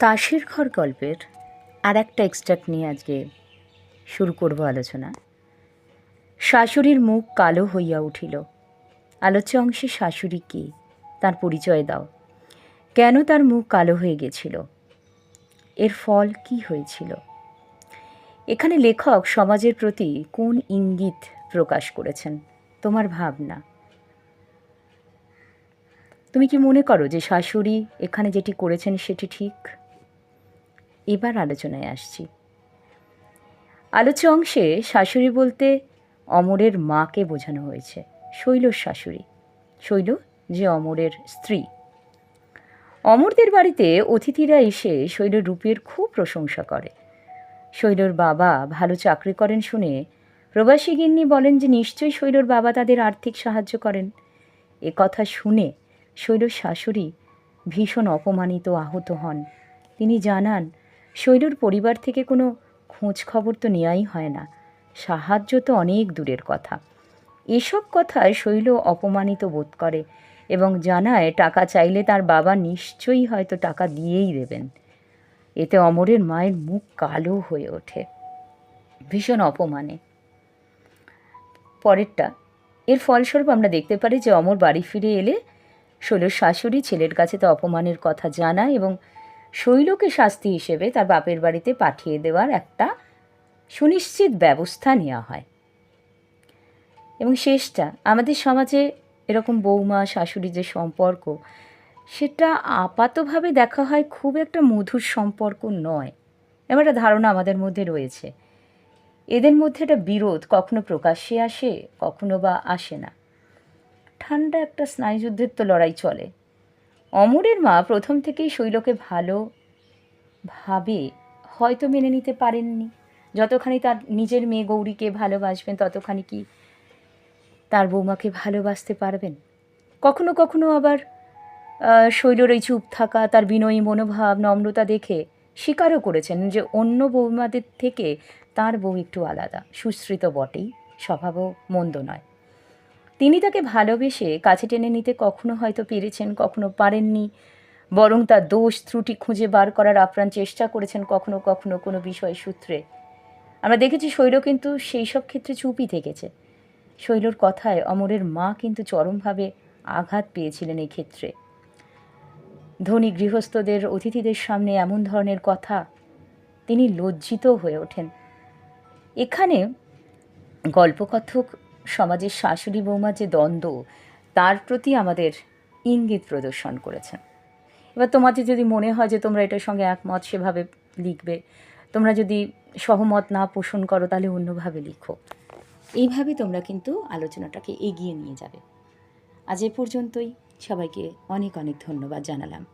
তাসের ঘর গল্পের আর একটা এক্সট্রাক্ট নিয়ে আজকে শুরু করব আলোচনা। শাশুড়ির মুখ কালো হইয়া উঠিল। আলোচ্য অংশে শাশুড়ি কে? তার পরিচয় দাও। কেন তার মুখ কালো হয়ে গেছিল? এর ফল কি হয়েছিল? এখানে লেখক সমাজের প্রতি কোন ইঙ্গিত প্রকাশ করেছেন? তোমার ভাবনা। তুমি কি মনে করো যে শাশুড়ি এখানে যেটি করেছেন সেটি ঠিক? এবার আলোচনায় আসছি। আলোচ্য অংশে শাশুড়ি বলতে অমরের মাকে বোঝানো হয়েছে, শৈলর শাশুড়ি। শৈল যে অমরের স্ত্রী। অমরদের বাড়িতে অতিথিরা এসে শৈলর রূপের খুব প্রশংসা করে। শৈলর বাবা ভালো চাকরি করেন শুনে প্রবাসী গিন্নি বলেন যে নিশ্চয়ই শৈলর বাবা তাদের আর্থিক সাহায্য করেন। এ কথা শুনে শৈলর শাশুড়ি ভীষণ অপমানিত আহত হন। তিনি জানান শৈলর পরিবার থেকে কোনো খোঁজ খবর তো নেওয়াই হয় না। সাহায্য তো অনেক দূরের কথা। এসব কথায় শৈল অপমানিত বোধ করে এবং জানায় টাকা চাইলে তার বাবা নিশ্চয়ই হয়তো টাকা দিয়েই দেবেন। এতে অমরের মায়ের মুখ কালো হয়ে ওঠে। ভীষণ অপমানে। পরেরটা, এর ফলস্বরূপ আমরা দেখতে পারি যে অমর বাড়ি ফিরে এলে শৈলর শাশুড়ি ছেলের কাছে তো অপমানের কথা জানায় এবং শৈলকে শাস্তি হিসেবে তার বাপের বাড়িতে পাঠিয়ে দেওয়ার একটা সুনিশ্চিত ব্যবস্থা নেওয়া হয়। এবং শেষটা, আমাদের সমাজে এরকম বৌমা, শাশুড়ি যে সম্পর্ক, সেটা আপাতভাবে দেখা হয় খুব একটা মধুর সম্পর্ক নয়। এমন একটা ধারণা আমাদের মধ্যে রয়েছে। এদের মধ্যে একটা বিরোধ কখনো প্রকাশ্যে আসে, কখনো বা আসে না। ঠান্ডা একটা স্নায়ুযুদ্ধের তো লড়াই চলে। অমরের মা প্রথম থেকেই শৈলকে ভালো ভাবে হয়তো মেনে নিতে পারেননি। যতখানি তার নিজের মেয়ে গৌরীকে ভালোবাসবেন, ততখানি কি তার বৌমাকে ভালোবাসতে পারবেন? কখনো কখনো আবার শৈলর এই চুপ থাকা, তার বিনয়ী মনোভাব, নম্রতা দেখে স্বীকারও করেছেন যে অন্য বৌমাদের থেকে তার বউ একটু আলাদা। সুশ্রিত বটেই, স্বভাবও মন্দ নয়। তিনি তাকে ভালোবেসে কাছে টেনে নিতে কখনো হয়তো পেরেছেন, কখনো পারেননি। বরং তার দোষ ত্রুটি খুঁজে বার করার আপ্রাণ চেষ্টা করেছেন কখনো কখনো কোনো বিষয় সূত্রে। আমরা দেখেছি শৈল কিন্তু সেই সব ক্ষেত্রে চুপই থেকেছে। শৈলর কথায় অমরের মা কিন্তু চরমভাবে আঘাত পেয়েছিলেন এই ক্ষেত্রে। ধনী গৃহস্থদের, অতিথিদের সামনে এমন ধরনের কথা তিনি লজ্জিত হয়ে ওঠেন। এখানে গল্পকথক সমাজের শাশুড়ি বৌমার যে দ্বন্দ্ব, তার প্রতি আমাদের ইঙ্গিত প্রদর্শন করেছেন। এবার তোমাদের যদি মনে হয় যে তোমরা এটার সঙ্গে একমত, সেভাবে লিখবে। তোমরা যদি সহমত না পোষণ করো, তাহলে অন্যভাবে লিখো। এইভাবে তোমরা কিন্তু আলোচনাটাকে এগিয়ে নিয়ে যাবে। আজ এ পর্যন্তই। সবাইকে অনেক অনেক ধন্যবাদ জানালাম।